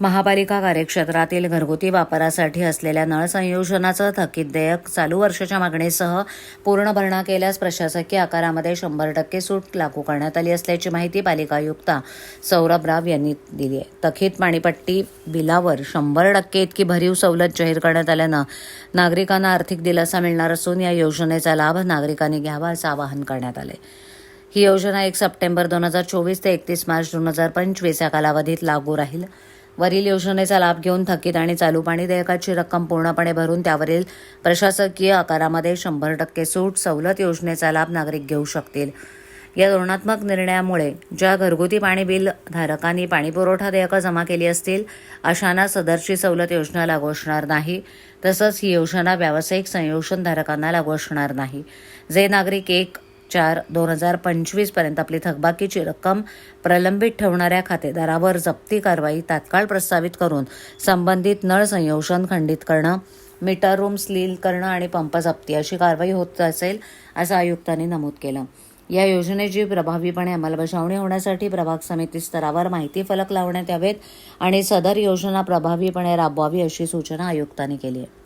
महापालिका कार्यक्षेत्रातील घरगुती वापरासाठी असलेल्या नळ संयोजनाचं थकीत देयक चालू वर्षाच्या मागणीसह पूर्ण भरणा केल्यास प्रशासकीय आकारामध्ये शंभर टक्के सूट लागू करण्यात आली असल्याची माहिती पालिका आयुक्त सौरभ राव यांनी दिली आहे. थकीत पाणीपट्टी बिलावर शंभर टक्के इतकी भरीव सवलत जाहीर करण्यात आल्यानं नागरिकांना आर्थिक दिलासा मिळणार असून या योजनेचा लाभ नागरिकांनी घ्यावा असं आवाहन करण्यात आले ही योजना एक सप्टेंबर दोन हजार चोवीस ते एकतीस मार्च दोन हजार पंचवीस या कालावधीत लागू राहील. वरील योजनेचा लाभ घेऊन थकीत आणि चालू पाणी देयकाची रक्कम पूर्णपणे भरून त्यावरील प्रशासकीय आकारामध्ये शंभर टक्के सूट सवलत योजनेचा लाभ नागरिक घेऊ शकतील. या धोरणात्मक निर्णयामुळे ज्या घरगुती पाणी बिल धारकांनी पाणीपुरवठा देयकं जमा केली असतील अशांना सदरची सवलत योजना लागू असणार नाही. तसंच ही योजना व्यावसायिक संयोजन धारकांना लागू असणार नाही. जे नागरिक एक चार दोन हजार पंचवीसपर्यंत आपली थकबाकीची रक्कम प्रलंबित ठेवणाऱ्या खातेदारावर जप्ती कारवाई तात्काळ प्रस्तावित करून संबंधित नळ संयोजन खंडित करणं मीटर रूम स्लील करणं आणि पंप जप्ती अशी कारवाई होत असेल असं आयुक्तांनी नमूद केलं. या योजनेची प्रभावीपणे अंमलबजावणी होण्यासाठी प्रभाग समिती स्तरावर माहिती फलक लावण्यात यावेत आणि सदर योजना प्रभावीपणे राबवावी अशी सूचना आयुक्तांनी केली आहे.